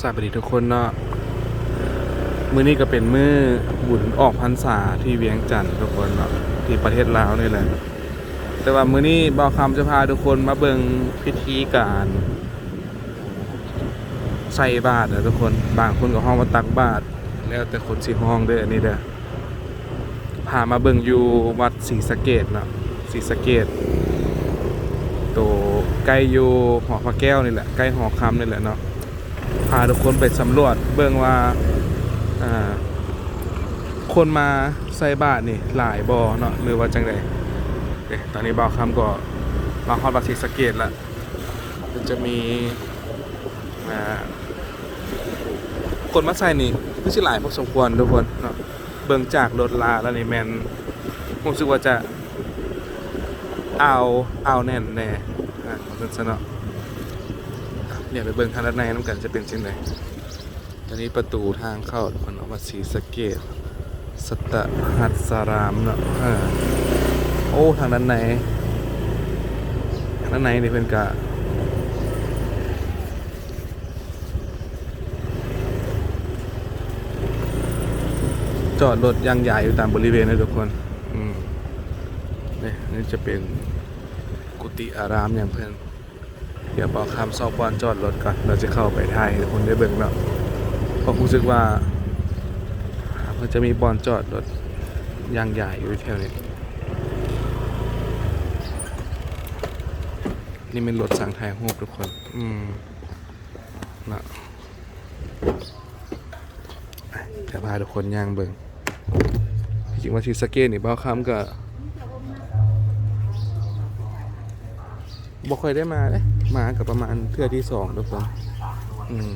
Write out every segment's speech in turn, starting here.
สวัสดีทุกคนเนาะมื้อนี้ก็เป็นมื้อบุญออกพรรษาที่เวียงจันทร์ทุกคนเนาะที่ประเทศลาวนี่แหละ แต่ว่ามื้อนี้บ่าวคำจะพาทุกคนมาเบิ่งพิธีการใส่บาตรนะทุกคนบางคนก็ห้องว่าตักบาตรแล้วแต่คนสิห้องเด้ออันนี้เด้อพามาเบิ่งอยู่วัดศรีสะเกดเนาะศรีสะเกดโตใกล้อยู่หอพระแก้วนี่แหละใกล้หอคำนี่แหละเนาะ พาทุกคนไปสำรวจเบิ่งว่าคนมาใส่บาตรนี่หลายบ่เนาะหรือว่าจังไดเตอนนี้บ่าวคำก็มาฮอดวัดศรีสะเกดละมันจะมีคนมาใส่นี่คือสิหลายพอสมควรทุกคนเนาะเบิ่งจากรถลาแล้วนี่แมนผมรู้สึกว่าจะเอาเอาแน่นแน่อะเป็นเนาะ เดี๋ยไปเบิ่งทางด้านในน้ำกันจะเป็นเช่นไรตอนนี้ประตูทางเข้าคนออกมาสีสะเกตสตหัสสารามเนาะโอ้ทางด้านในทางด้านในนี่เป็นกะจอดรถยางใหญ่อยู่ตามบริเวณนะทุกคนอืมนี่นี่จะเป็นกุฏิอารามอย่างเพื่อน เดี๋ยวบอกคำซอบบอลจอดรถก่อน เราจะเข้าไปไทยทุกคนได้เบิ่งแล้วเพราะรู้สึกว่ามันจะมีบอลจอดรถยางใหญ่อยู่แถวนี้ นี่เป็นรถสังไทยโฮบทุกคน อืมนะเดี๋ยวพาทุกคนย่างเบิ่งจริงว่าทีสเกตนี่เบ้าคำก็บ่ค่อยได้มาเลย มากับประมาณเทื่อที่สองทุกคนอืม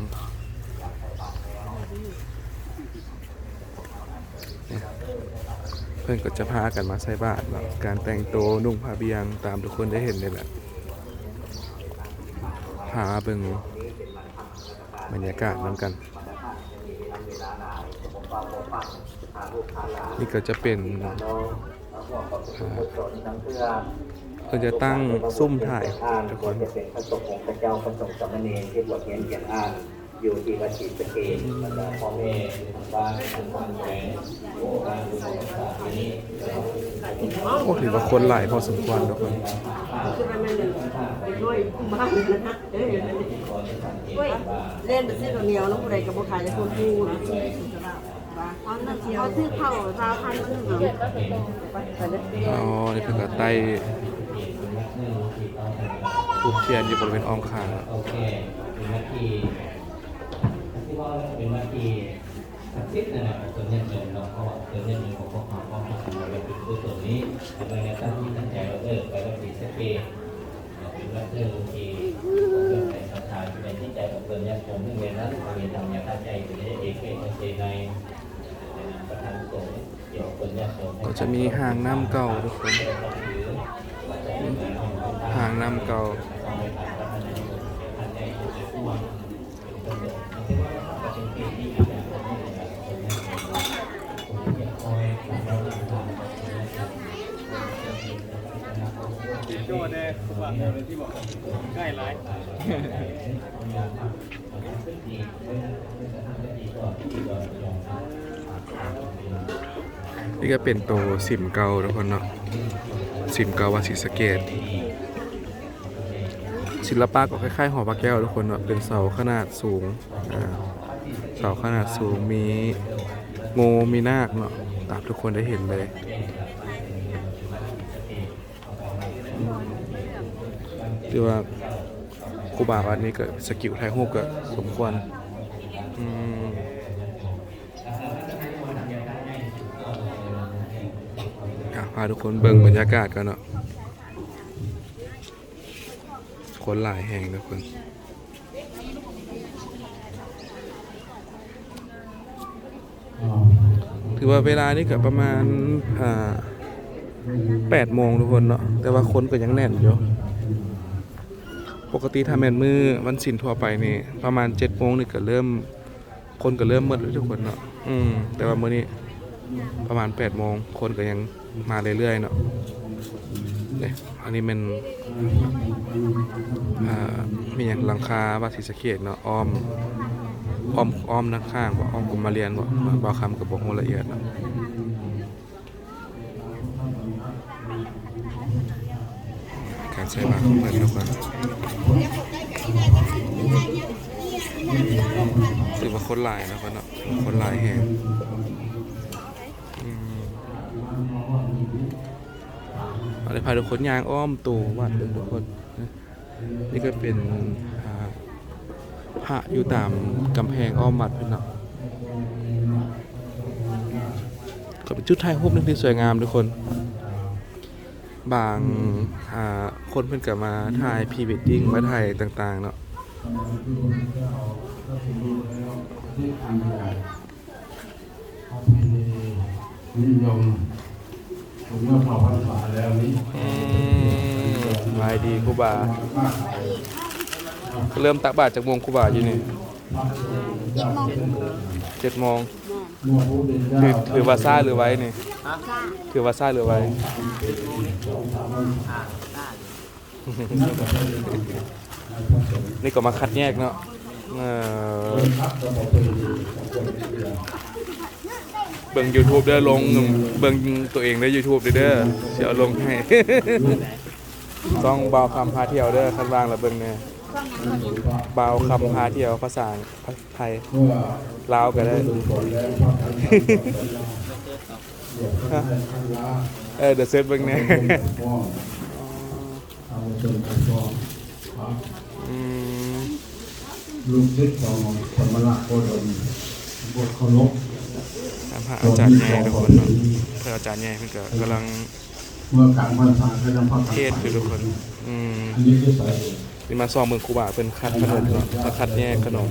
เพื่อนก็จะพากันมาใส่บาตรเนาะการแต่งตัวนุ่งผ้าเบียงตามทุกคนได้เห็นเลยแหละพาเบิ่งบรรยากาศน้ำกัน นี่ก็จะเป็นอ่า เพื่อจะตั้งซุ่มถ่ายอ่านทุกคคนนจะเป็นพระสงฆ์ของพระเจ้าพระสงฆ์สามเณรที่บวชเรียนเขียนอ่านอยู่ที่วัดศรีสะเกษแล้วก็พ่อแม่ทางบ้านทางบ้านแหวนโอ้การดูแลรักษาที่นี่โอ้ถือว่าคนหลายพอสมควรทุกคนด้วยบ้านนะฮะเอ้ยด้วยเล่นไปซื้อตัวเหนียวน้องอะไรกับบุคายจะคนพูนะตอนนั้นเขาซื้อข้าวราพันมันหนึ่งไปไปเลยอ๋อนี่เป็นกระไต้ ผูกเทียนอยู่บริเวณอองคางโอเคเป็นนาทีที่ว่าเป็นนาทีศักดิ์สิทธิ์นั่นแหละส่วนใหญ่เป็นเราก็ส่วนใหญ่เป็นของพวกเราความคิดเราเป็นตัวส่วนนี้ในในตั้งที่ตั้งใจเราเลิกไปวัดศรีสะเกษเป็นวัดเลิกที่เรื่องในศรัทธาในที่ใจของเพื่อนญาติโยมที่เรียนนั้นเรียนทำอย่างตั้งใจเป็นเอกเอกเอกในประธานสงฆ์เกี่ยวกับเพื่อนญาติโยมก็จะมีหางน้ำเก่าทุกคนหาง น้ำเก่าโจ้แน่ผมว่าที่บอกใกล้หลยนี่ก็เป็นโตวสิมเก่าทุกคนเนาะสิมเก่าวัดศรีสเกด ศิลปะก็คล้ายๆหอพระแก้วทุกคนเนาะเป็นเสาขนาดสูงเสาขนาดสูงมีงูมีนาคเนาะตามทุกคนได้เห็นเลยหรือว่าครูบาวัดนี้ก็สกิลไทยฮูกก็สมควรอืมพาทุกคนเบิ่งบรรยากาศกันเนาะ คนหลายแห่งทุกคนถือว่าเวลานี่ก็ประมาณอ่าแปดโมงทุกคนเนาะแต่ว่าคนก็ยังแน่นอยู่ปกติถ้าแม่นมือวันศิลทั่วไปนี่ประมาณเจ็ดโมงนี่ก็เริ่ม คนก็เริ่มหมดแล้วทุกคนเนาะอืมแต่ว่ามื้อนี้ประมาณ8โมงคนก็ยังมาเรื่อยๆเนาะ เนี่ยอันนี้เป็นอ่ามีอย่างหลังคาวัดศรีสะเกดเนาะอ้อมอ้อมอ้อมนักข้างบ่อ้อมกลมมาเรียนบ่บาคำกับบ่ฮู้ละเอียดเนาะการใช้บาทของเพิ่นทุกคนถือว่าคนลายนะเพิ่นเนาะคนลายแฮงอืมเอาเลย พาทุกคนยางอ้อมตู่วัดเบิ่งทุกคนนี่ก็เป็นอ่าพระอยู่ตามกำแพงอ้อมวัดเพิ่นเนาะก็เป็นจุดถ่ายรูปนึงที่สวยงามทุกคน บางาคนเพิ่นก็มาถ่ายพรีเวดดิ้งมาถ่ายต่าง ๆ เนาะนิยม ผมเมื่อเผาพรรษาแล้วนี้อืมสบายดีครูบา เริ่มตักบาตรจากโมงครูบาอยู่นี่เจ็ดโมงเมื่อพระพุทธเจ้าถือถือว่าซ่าหรือไว้นี่ถือว่าซ่าหรือไว้นี่ก็มาคัดแยกเนาะ เบิ่ง YouTube เด้อลงเบิ่งตัวเองใน YouTube เด้อเสิเอาลงให้ ต้องเบาคำพาเที่ยวเด้อคันวางแล้วเบิ่งแน่เบาคำพาเที่ยวภาษาไทยลาวก็ได้ เออเดี๋ยวเซิร์ชเบิ่งเนกันก่อนครับอืมลูกศิษย์ของธรรมราชโคดมบทเคารพ ตามหาอาจารย์ใหญ่ทุกคนเนาะเพื่ออาจารย์ใหญ่เพิ่นก็กำลังเมื่อกางพรรษาก็ยังพักเทศอยู่ทุกคน อืมนี่มาซ้อมเมืองคูบาเป็นคัดขนมเนาะมาคัดแยกขนม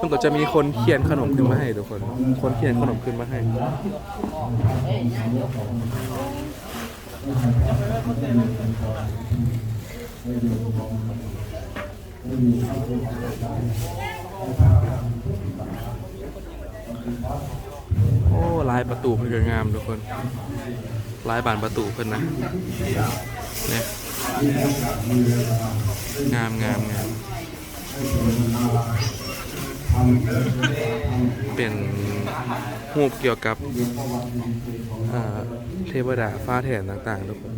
มันก็จะมีคนเขียนขนมขึ้นมาให้ทุกคน คนเขียนขนมขึ้นมาให้ โอ้ลายประตูเพิ่นก็งามทุกคนลายบานประตูเพิ่นนะเนี่ยงามงามงามเป็นรูปเกี่ยวกับเทวดาฟ้าแถนต่างๆทุกคน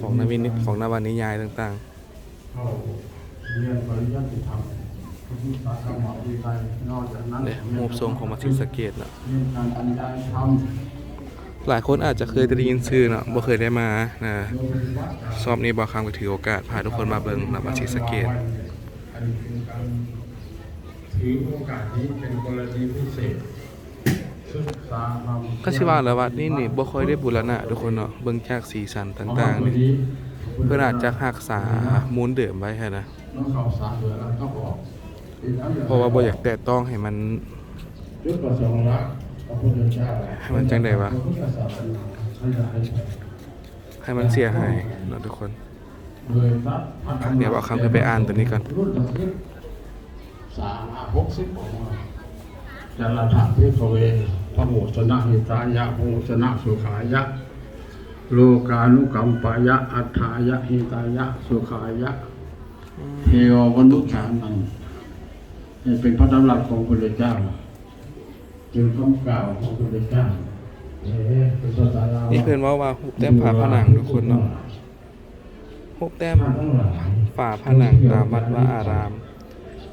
ของนวินของนวนิยายต่างเข้าเรียนปริยัติธรรมพุทธศาสนาวิไลนอกจากนั้นๆ เนี่ยรูปทรงของมัสยิดสะเกตนะหลายคนอาจจะเคยได้ยินชื่อเนาะบ่เคยได้มานะสอบนี้บ่คำก็ถือโอกาสพาทุกคนมาเบิ่งนะมัสยิดสะเกตการถือโอกาสนี้เป็นกรณีพิเศษกษาธรรมก็สิว่าล้วว่านี่นี่บ่ค่อยได้บูรณะทุกคนเนาะเบิ่งจากสีสันต่างๆนี่เพิ่นอาจจะรักษามูลเดิมไว้ให้นะต้องเขาสาเหลือแล้วต้องออก เพราะว่าบ่อยากแตะต้องให้มันให้มันจังใดวะพระพุทธศาให้มันเสียหายนะทุกคนโดยพระพันธเดี๋ยวเอาคำไปอ่านตัวนี้ก่อนรุ่นละสิบสามหกสิบออกมาจารถะพิภเวพระโหชนะหิตายะพระโหชนะสุขายะ โลกานุกัมปายะอัฏฐายะหิตายะ สุขายะเทววนุชานัง เป็นพระดำรัสของพระเจ้าจึงคำกล่าวของพระเจ้านี่เพิ่อนว่าว่ารูปแต้มฝาผนังทุกคนเนาะรูปแต้มฝาผนังตามวัดว่าอาราม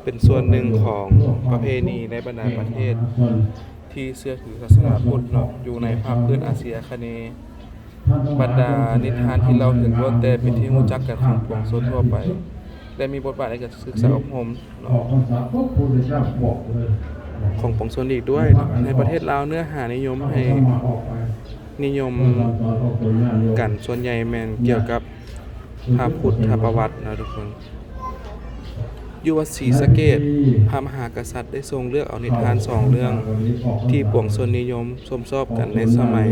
เป็นส่วนหนึ่งของประเพณีในบรรดาประเทศ ที่เชื่อถือศาสนาพุทธเนาะอยู่ในภาคพื้นอาเซียคเนบรรดานิทานที่เราเห็นล้วนแต่เป็นที่รู้จักกันของปวงชนทั่วไป และมีบทบาทในการศึกษาอบรมอเนาะอกภาษาพระพุทธเจ้าบอกเลยของปวงชนอีกด้วยเนาะในประเทศลาวเนื้อหานิยมให้ออกไปนิยมเราตอนออกตัวหน้าโยมกันส่วนใหญ่แมนเกี่ยวกับพระพุทธประวัตินะทุกคนอยู่วัดศรีสะเกดพระมหากษัตริย์ได้ทรงเลือกเอานิทานสองเรื่อง ที่ปวงชนนิยมชมชอบกันในสมัย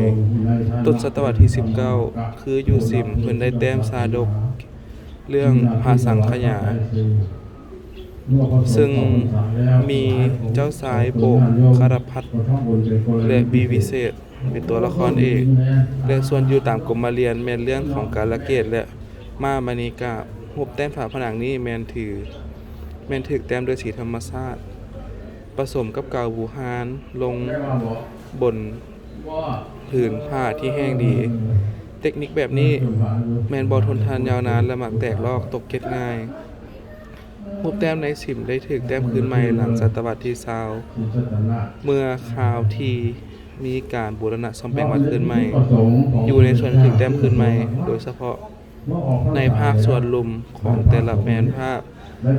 ต้นศตวรรษที่ 19 คืออยู่สิมเพิ่นได้แต้มซาดก เรื่องพาสังขยา ซึ่งมีเจ้าสายโบกคารพัฒน์และบีวิเศษ เป็นตัวละครเอก และส่วนอยู่ตามกรมมาเรียนแมนเรื่องของการละเกตและมามณีกาบรูปแต้มฝาผนังนี้แมนถือ แมนถึกแต้มด้วยสีธรรมชาติผสมกับกาวบูฮานลงบนผืนผ้าที่แห้งดี เทคนิคแบบนี้ แมนบอลทนทานยาวนานและหมักแตกลอกตกเก็ดง่ายมุบแต้มในสิมได้ถึงแต้มคืนใหม่หลังศตวรรษที่ซาวเมื่อคราวที่มีการบูรณะซ่อมแปลงวัดคืนใหม่ อยู่ในส่วนถึงแต้มคืนใหม่ โดยเฉพาะในภาคส่วนลุมของแต่ละแมนภาพ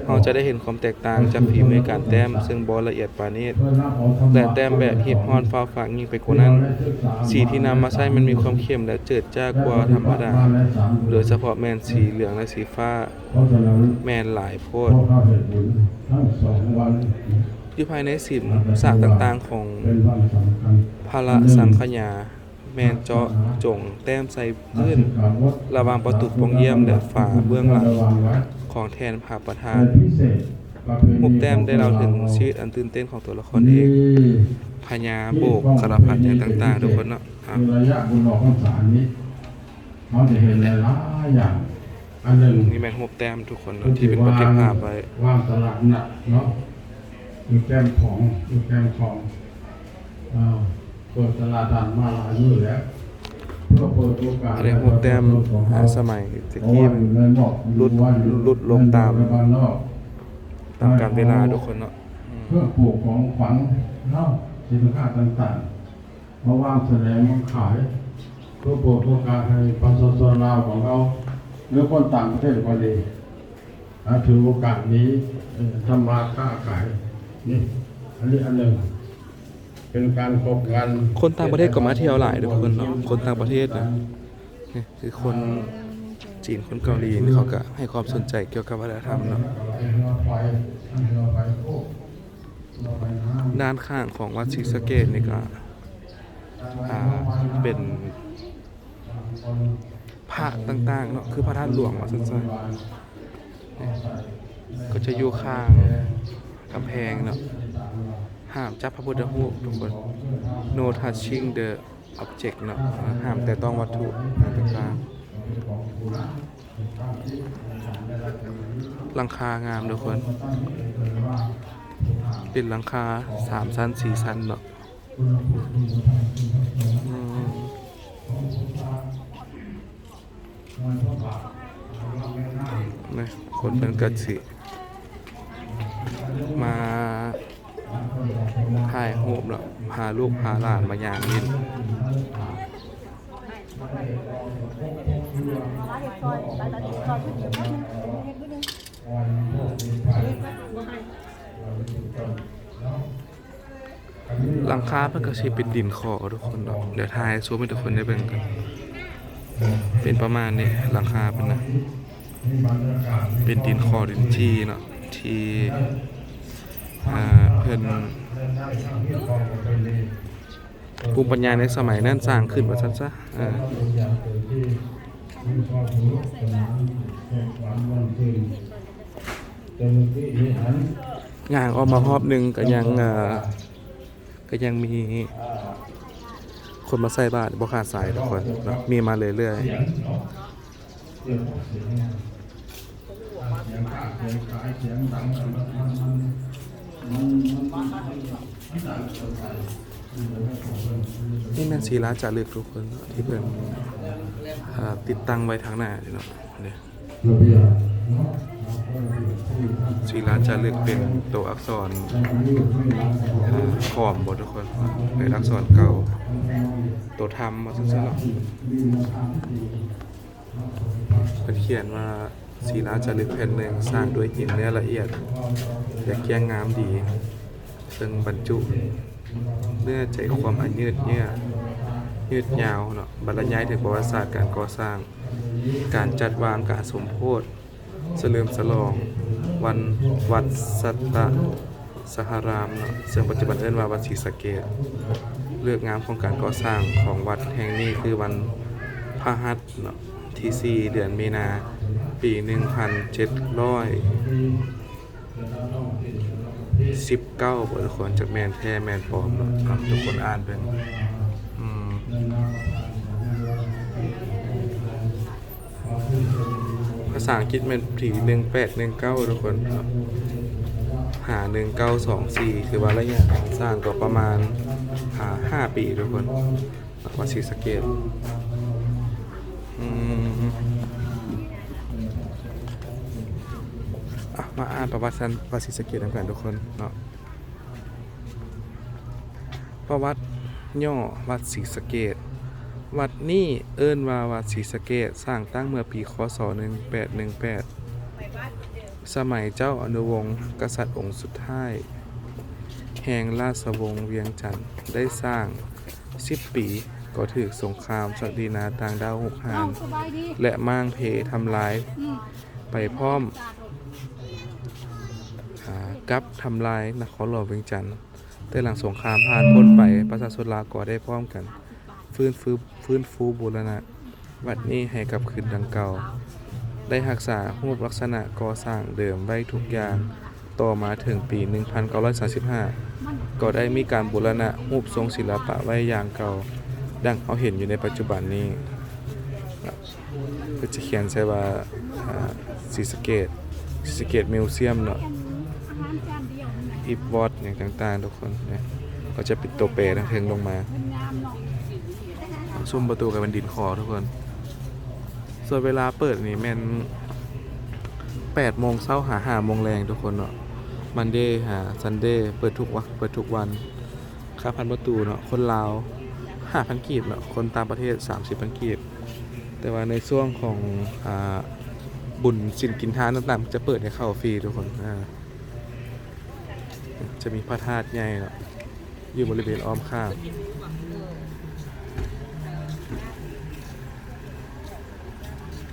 เราจะได้เห็นความแตกต่างจากฝีมือการแต้ม ซึ่งบอละเอียดปานนี้เพื่อรับเอาธรรมะแต่แต้มแบบฮิปฮอนฟ้าฝากยิ่งไปกว่านั้น สีที่นำมาใช้มันมีความเข้มและเจิดจ้ากว่าธรรมดาโดยเฉพาะแมนสีเหลืองและสีฟ้าเพราะฉะนั้นแมนหลายโพพดวกข้าเห็ดบุญทั้งสองวันอยู่ภายในสิมสากต่างๆของเป็นวันสำคัญพาระสังขยา แมนเจาะจงแต้มใส่พื้น ระวางประตูปองเยี่ยมและฝาเบื้องหลังของแทนพระประธานมุกแต้มได้เล่าถึงชีวิตอันตื่นเต้นของตัวละครเองพญาโบกสารพัดอย่างต่างๆทุกคนเนาะอะคือระยะบุญหลอกพรรษานี้เราจะเห็นหลายๆอย่างอันหนึ่งนี่แม่นหกแต้มทุกคนที่เป็นบันทึกภาพไว้ว่างตลาดหนักเนาะคือแก้มของคือแก้มของอ่า เปิดตลาดด่านมาหลายมื้อแล้วเพื่อเปิดโอกาสอะไรหกแต้มอ่าสมัยตะเพราะกี้ว่ามันอยู่ในนอกลุดอยู่ว่าอยู่ลุดลงตามในบ้านนอกตามกาลเวลาทุกคนเนาะอืมเพื่อปลูกของขวัญเล่าสินค้าต่างๆมาว่างแสดงมาขาย เพื่อโปรดโอกาสให้ประชาชนลาวของเราหรือคนต่างประเทศก็ดีอ่าถือโอกาสนี้เอ่อทำมาค้าขายนี่อันนี้อันหนึ่ง เป็นการพบกันคนต่างประเทศก็มาเที่ยวหลายทุกคนเนาะคนต่างประเทศนะนี่คือคนจีนคนเกาหลีนี่เขาก็ให้ความสนใจเกี่ยวกับวัฒนธรรมเนาะด้านข้างของวัดศรีสะเกษนี่ก็เป็นพระต่างๆเนาะคือพระธาตุหลวงว่าซั่นๆก็จะอยู่ข้างกำแพงเนาะ ห้ามจับพระพุทธรูปทุกคน no touching the object เนาะห้ามแต่ต้องวัตถุต่างๆหลังคางามทุกคน เป็นหลังคาสามชั้นสี่ชั้นเนาะนะคนเป็นกัดสิ มาถ่ายรูปเนาะพาลูกพาหลานมาอย่างนินหลังคาเพิ่นก็สิเป็นดินขอทุกคนเนาะเดี๋ยวถ่ายซูมให้ทุกคนได้เบิ่งกัน เป็นประมาณนี้หลังคาเป็นนะเป็นดินขอดินจีเนาะที่อ่าเพิ่น ภูมิปัญญาในสมัยนั้นสร้างขึ้นว่าซั่นซะอ่าย่างออกมารอบหนึงก็ยังอ่าก็ยังมีคนมาใส่บาตรบ่ขาดสายทุกคนเนาะมีมาเรื่อยๆ นี่แม่นศิลาจารึกทุกคนที่เพิ่อ่าติดตั้งไว้ทางหน้านี่เนาะเนี่ยศิลาจารึกเป็นตัวอักษรขอมบ่ทุกคนเป็นอักษรเก่า ตัวธรรมาซั่นๆเนาะเพิ่นเขียนว่า ศิลาจารึกแผ่นหนึ่งสร้างด้วยหินเนื้อละเอียดและเกรียงงามดี ซึ่งบรรจุเนื้อใจความอันยืดเยื้อยืดยาวเนาะบรรยายถึงประวัติศาสตร์การก่อสร้าง การจัดวางการสมโพธิเฉลิมฉลอง วันวัดสัตตสหรามเนาะซึ่งปัจจุบันเอิ้นว่าวัดศรีสะเกษเลือกงามของการก่อสร้างของวัดแห่งนี้คือวันพฤหัสเนาะที่4เดือนมีนา ปี 1700สิบเก้าบทุกคนจากแมนแท้แมนปลอมเนาะครับทุกคนอ่านเป็นอืมภาษาอังกฤษมันผี1819ทุกคนครับหา1924 คือว่าระยะการสร้างก็ประมาณหา5ปีทุกคนวัดศรีสะเกษอืม มาอ่านประวัติสันวัดศรีสะเกษกันทุกคนเนาะประวัติย่อวัดศรีสะเกษวัดนี้เอิ้นว่าวัดศรีสะเกษสร้างตั้งเมื่อปีคศ 1818 สมัยเจ้าอนุวงศ์กษัตริย์องค์สุดท้าย แห่งราชวงศ์เวียงจันทร์ได้สร้าง 10 ปีก็ถือสงครามศักดินาต่างดาวหกหานสบายดีและม่างเพทำลายอืมไปพร้อมอา กับทำลายนครหลวงเวียงจันทร์แต่หลังสงครามผ่านพ้นไปประชาชนลาวก็ได้พร้อมกัน ฟื้นฟูฟื้นฟูบูรณะ วัดนี้ให้กลับคืนดังเก่า ได้รักษารูปลักษณะก่อสร้างเดิมไว้ทุกอย่าง ต่อมาถึงปี 1935 ก็ได้มีการบูรณะรูปทรงศิลปะไว้อย่างเก่า ดังเขาเห็นอยู่ในปัจจุบันนี้ก็จะเขียนใช่ว่าสีสเกตศรีสเกตมิวเซียมเนาะ อีฟวอตอย่างต่างๆ ทุกคนเนี่ยก็จะปิดตัวเปรทั้งเทิงลงมาซุ้มประตูกับเป็นดินคอทุกคน ส่วนเวลาเปิดนี่แม่น8โมงเช้าหา5โมงแรงทุกคนเนาะมันเดย์หาซันเดย์เปิดทุกวันเปิดทุกวันค่าพันประตูเนาะคนลาว5,000กีบเนาะคนต่างประเทศ30,000กีบ แต่ว่าในช่วงของอ่าบุญสินกินทานต่างๆจะเปิดให้เข้าฟรีทุกคนอ่า จะมีพระธาตุใหญ่เนาะอยู่บริเวณอ้อมข้าง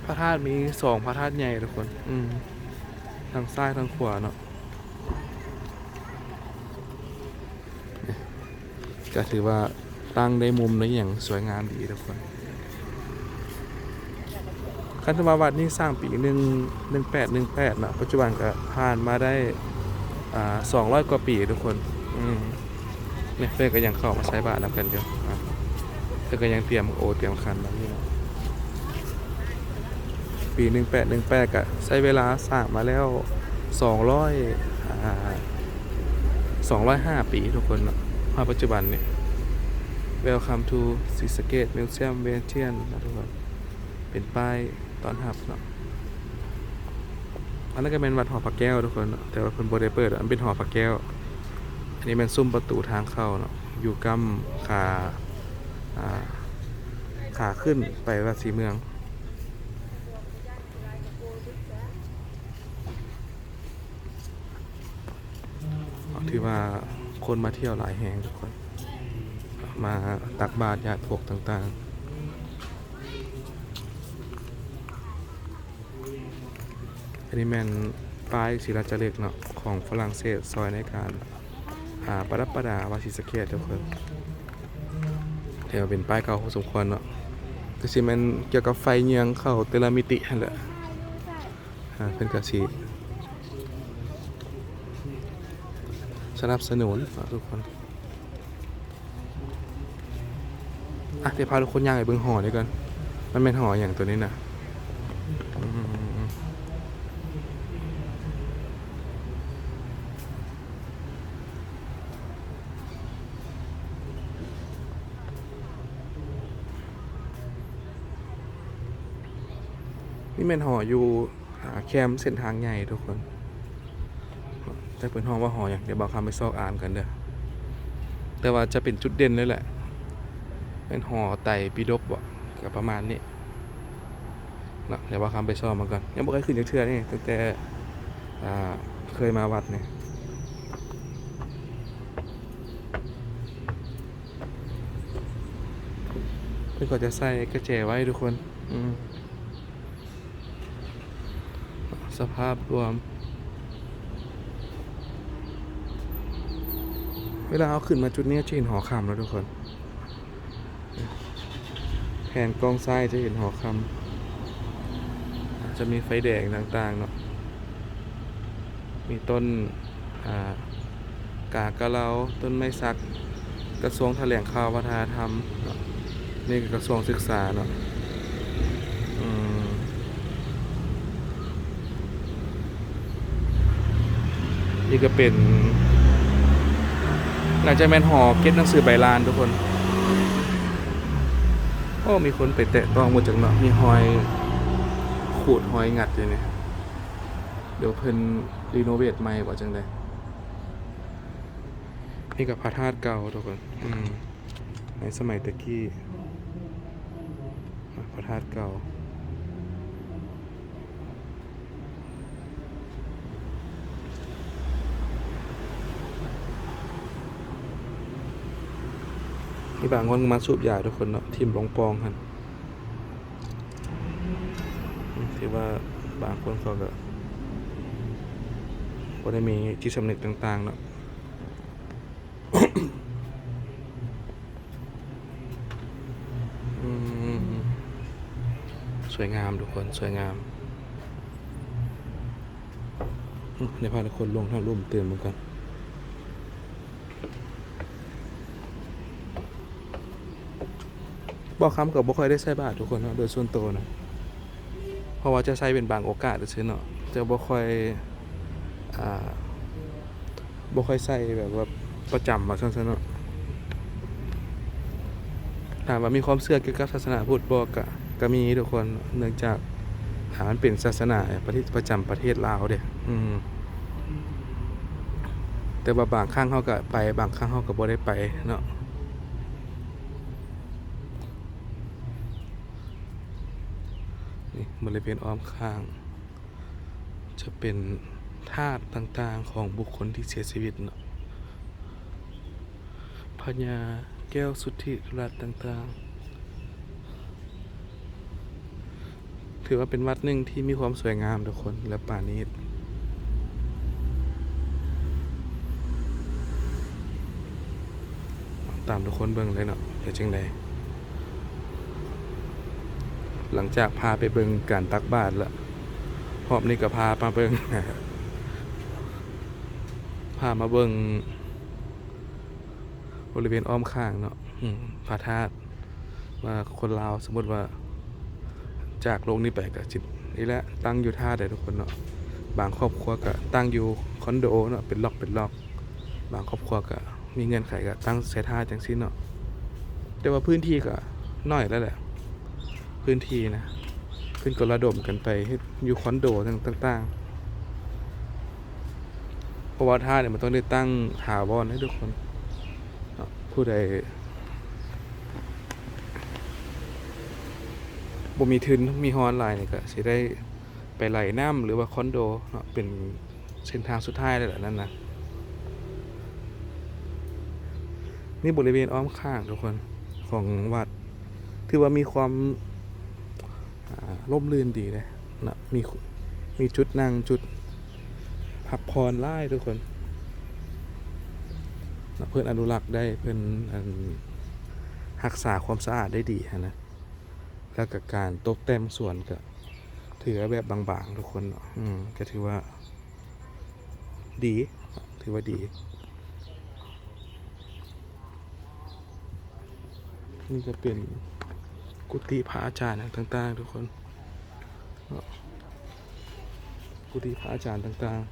พระธาตุมีสองพระธาตุใหญ่ทุกคน อืมทางซ้ายทางขวาเนาะก็ถือว่าตั้งได้มุมในอย่างสวยงามดีทุกคนคันธมาวัดนี่สร้างปีหนึ่งหนึ่งแปดหนึ่งแปดนะปัจจุบันก็ผ่านมาได้ อ่าสองร้อยกว่าปีทุกคน อืมเนี่ยเพื่อนก็ยังเข้ามาใช้บาทนำกันอยู่อะเพื่อนก็ยังเตรียมโอเตรียมคันแบบนี้เนาะปี1818ก็ใช้เวลาสร้างมาแล้ว200อ่า205ปีทุกคนนาะมาปัจจุบันเนี่ย Welcome to ศรีสะเกษ Museum v e n t i a n นะทุกคน เป็นป้ายตอนรับเนาะ อันนั้นก็เป็นวัดหอพระแก้วทุกคนแต่ว่าเพิ่นบ่ได้เปิดอันเป็นหอพระแก้ว อันนี้เป็นซุ้มประตูทางเข้าเนาะอยู่กำขาอ่าขาขึ้นไปวัดศรีเมืองถือว่าคนมาเที่ยวหลายแห่งทุกคน มาตักบาตรญาติพวกต่างๆ อันนี้แมนป้ายศิลาจารึกเนาะของฝรั่งเศสซอยในการหาประดับประดาวาชิสเกตทุกคนเดี๋ยวเป็นป้ายเก่าพอสมควรเนาะก็สิแมนเกี่ยวกับไฟเยียงเข้าเตลามิตินั่นแหละอ่าเป็นกระสีสนับสนุนทุกคนอะเดี๋ยวพาทุกคนย่างไปเบิ่งหอด้วยกัน มันเป็นหออย่างตัวนี้นะอืม นี่เป็นหออยู่หาแคมเส้นทางใหญ่ทุกคนแต่เป็นห้องว่าหออย่างเดี๋ยวบอกคำไปซอกอ่านกันเด้อแต่ว่าจะเป็นจุดเด่นเลยแหละ เป็นหอไตปีดกบ่กับประมาณนี้นะเดี๋ยวบอกคำไปซอกมาก่อนยังบ่เคยขึ้นจากเทือนี่ตั้งแต่เคยมาวัดเนี่ยเพื่อนก็จะใส่กระแจไว้ทุกคน อืม สภาพรวม เวลาเอาขึ้นมาจุดนี้จะเห็นหอคำแล้วทุกคน แผนกล้องซ้ายจะเห็นหอคำจะมีไฟแดงต่างๆเนาะ มีต้นอ่ากากะเลาต้นไม้สัก กระทรวงแถลงข่าววัฒนธรรม นี่คือกระทรวงศึกษาเนาะอืม นี่ก็เป็นน่าจะแมนหอเก็บหนังสือใบลานทุกคน โอ้ มีคนไปแตะต้องหมดจังเนาะมีหอยขูดหอยงัดอยู่เนี่ยเดี๋ยวเพิ่นรีโนเวทใหม่กว่าจังเลยนี่กับพระธาตุเก่าทุกคนในสมัยตะกี้พระธาตุเก่า มีบางคนมาสูบยาทุกคนเนาะทีมลงปองหันถือว่าบางคนเขาก็บ่ได้มีจิตสำนึกต่าง ๆ เนาะสวยงามทุกคนสวยงามอืมในพาทุกคนลงทางร่มเตือนเหมือนกัน บอกคำกับบ่ค่อยได้ใส่บาททุกคนเนาะโดยส่วนตัวนะเพราะว่าจะใช้เป็นบางโอกาสซื่อเนาะจะบ่ค่อยอ่าบ่ค่อยใส่แบบว่าประจำว่าซั่นๆเนาะถามว่ามีความเชื่อเกี่ยวกับศาสนาพุทธบ่ก็ก็มีทุกคนเนื่องจากหามันเป็นศาสนาประเทศประจำประเทศลาวเด้อืมแต่ว่าบางครั้งเฮาก็ไปบางครั้งเฮาก็บ่ได้ไปเนาะ นี่ บริเวณอ้อมข้าง จะเป็นธาตุต่างๆของบุคคลที่เสียชีวิตเนาะพญาแก้วสุทธิรัตน์ต่างๆ ถือว่าเป็นวัดหนึ่งที่มีความสวยงามทุกคนและป่านี้ตามทุกคนเบิ่งเลยเนาะเดี๋ยวจังใด หลังจากพาไปเบิงการตักบาตรแล้วหอบนี่ก็พามาเบิงพามาเบิงบริเวณอ้อมข้างเนาะพระธาตุว่าคนลาวสมมติว่า จากโลกนี้ไปก็จิตนี่แหละตั้งอยู่ท่าแต่ทุกคนเนาะบางครอบครัวก็ตั้งอยู่คอนโดเนาะเป็นล็อกเป็นล็อก บางครอบครัวก็มีเงินไขก็ตั้งเสท่าจังซี่เนาะแต่ว่าพื้นที่ก็น้อยแล้วแหละ พื้นที่นะขึ้นก็ระดมกันไปเฮ็ดอยู่คอนโดต่างๆ เพราะว่าท่าเนี่ยมันต้องได้ตั้งถาวรให้ทุกคน ผู้ใดบ่มีทุนมีฮอนไลน์เนี่ยก็สิได้ไปไหลน้ำหรือว่าคอนโดเนาะเป็นเส้นทางสุดท้ายเลยแหละนั่นนะนี่บริเวณอ้อมข้างทุกคนของวัด ถือว่ามีความ ร่มรื่นดีเลยนะมีมีจุดนั่งจุดพักผ่อนไล่ทุกคนนะเพื่อนอนุรักษ์ได้เพื่อนอันรักษาความสะอาดได้ดีนะแล้วกับการตกแต่งสวนก็ถือแบบบางๆทุกคนอืมก็ถือว่า ดี ถือว่าดีนี่จะเป็น กุฏิพระอาจารย์ต่าง ๆ ทุกคน กุฏิพระอาจารย์ต่างๆ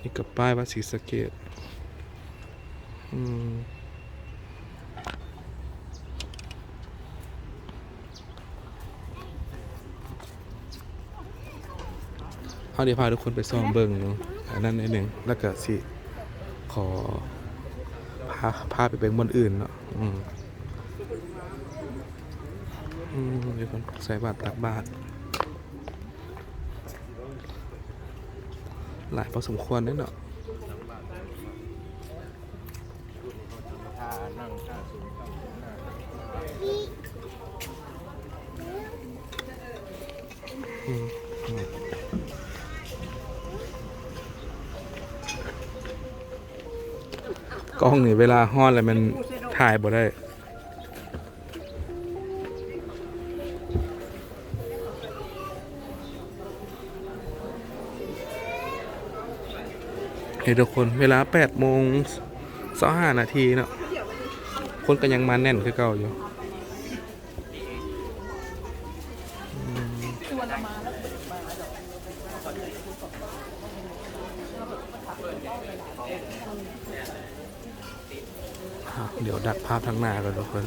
นี่กับป้ายวัดศรีสะเกดอืมเอาเดี๋ยวพาทุกคนไปซ้อมเบิ่งเนาะอันนั้นนิดหนึ่งแล้วก็สิ ขอพาพาไปเป็นบนอื่นเนาะอืม อืมเดี๋ยวก่อนใส่บาตรตักบาตรหลายพอสมควรเด้อเนาะอืมอืมกล้องนี่เวลาฮ้อนแล้วมันถ่ายบ่ได้ เฮ้ยทุกคนเวลา8โมง25นาทีเนาะคนก็ยังมาแน่นคือเก่าอยู่เดี๋ยวดักภาพทางหน้าก่อนทุกคน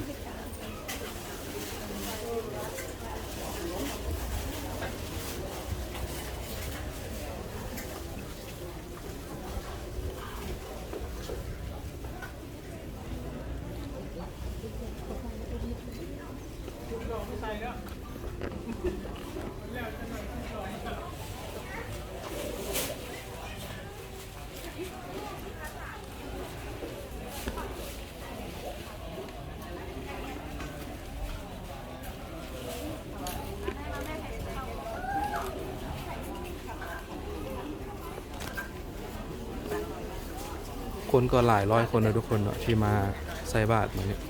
คนก็หลายร้อยคนนะทุกคนเนาะที่มาใส่บาตรมาเนี่ย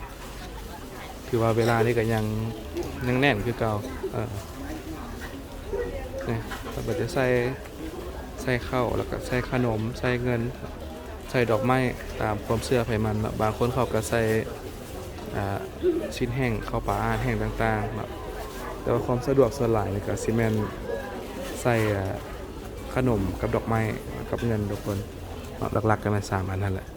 คือว่าเวลานี้ก็ยังยังแน่นคือเก่าเออนี่ยเราจะใส่ใส่ข้าวแล้วก็ใส่ขนมใส่เงิน ใส่ดอกไม้ตามความเชื่อไผมันเนาะบางคนเขาก็ใส่ชิ้นแห้งข้าวปลาอาหารแห้งต่างๆเนาะแต่ว่าความสะดวกส่วนหลายนี่ก็ซีเมนใส่ขนมกับดอกไม้กับเงินทุกคน หลักๆกันมาสามอันนั่นแหละ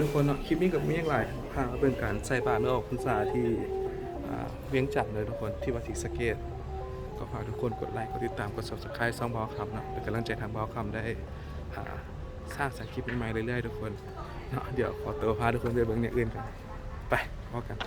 ทุกคนเนาะคลิปนี้กับมีอย่างไรพาเป็นการใส่บาตรเมื่อออกพรรษาที่เวียงจันทน์เลยทุกคนที่วัดศรีสะเกษ ก็ฝากทุกคนกดไลค์กดติดตามกด subscribe ซ่องบอลคำนะเป็นกำลังใจทางบอลคำได้หาสร้างสรรค์คลิปใหม่ๆเรื่อยๆทุกคนเนาะเดี๋ยวขอตัวพาทุกคนไปเบิ่งเนี่ยอื่นกันไปพบกัน